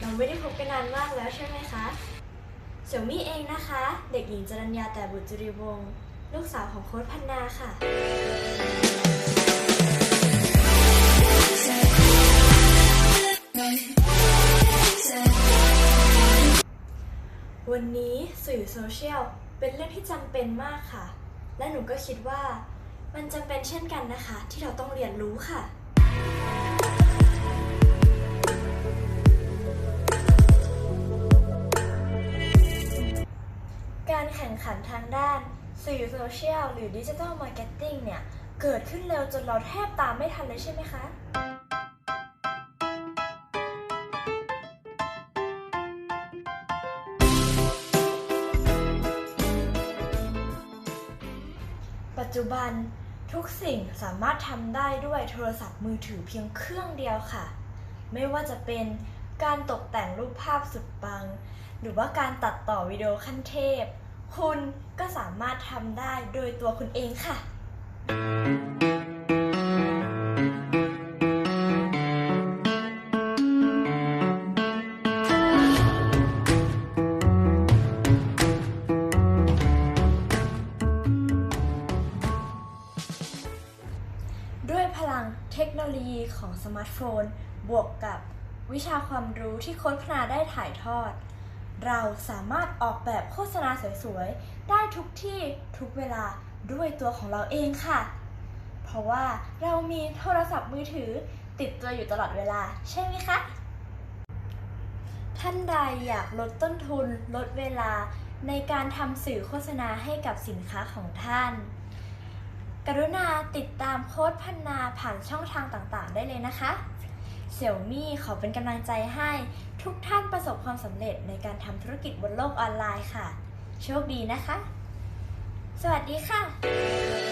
เราไม่ได้พบกันนานมากแล้วใช่ไหมคะเสี่ยวมี่เองนะคะ เด็กหญิงจรัญญาแต่บุตรจุริวงศ์ลูกสาวของโค้ชพันนาค่ะวันนี้สื่อโซเชียลเป็นเรื่องที่จำเป็นมากค่ะ และหนูก็คิดว่า มันจำเป็นเช่นกันนะคะ ที่เราต้องเรียนรู้ค่ะ การแข่งขันทางด้านสื่อโซเชียลหรือดิจิทัลมาร์เก็ตติ้งเนี่ย เกิดขึ้นเร็วจนเราแทบตามไม่ทันเลยใช่ไหมคะ ปัจจุบันทุกสิ่งสามารถทำได้ด้วยโทรศัพท์มือถือเพียงเครื่องเดียวค่ะ ไม่ว่าจะเป็นการตกแต่งรูปภาพสุดปัง หรือว่าการตัดต่อวิดีโอขั้นเทพ คุณก็สามารถทำได้โดยตัวคุณเองค่ะ ด้วยพลังเทคโนโลยีของสมาร์ทโฟน บวกกับวิชาความรู้ที่ค้นพนาได้ถ่ายทอด เราสามารถออกแบบโฆษณาสวยๆ ได้ทุกที่ทุกเวลาด้วยตัวของเราเองค่ะ เพราะว่าเรามีโทรศัพท์มือถือติดตัวอยู่ตลอดเวลาใช่ไหมคะ ท่านใดอยากลดต้นทุนลดเวลาในการทำสื่อโฆษณาให้กับสินค้าของท่าน กรุณาติดตามโค้ดพันนาผ่านช่องทางต่างๆ ได้เลยนะคะ เสี่ยวมี่ขอเป็นกำลังใจให้ ทุกท่านประสบความสำเร็จในการทำธุรกิจบนโลกออนไลน์ค่ะ โชคดีนะคะ สวัสดีค่ะ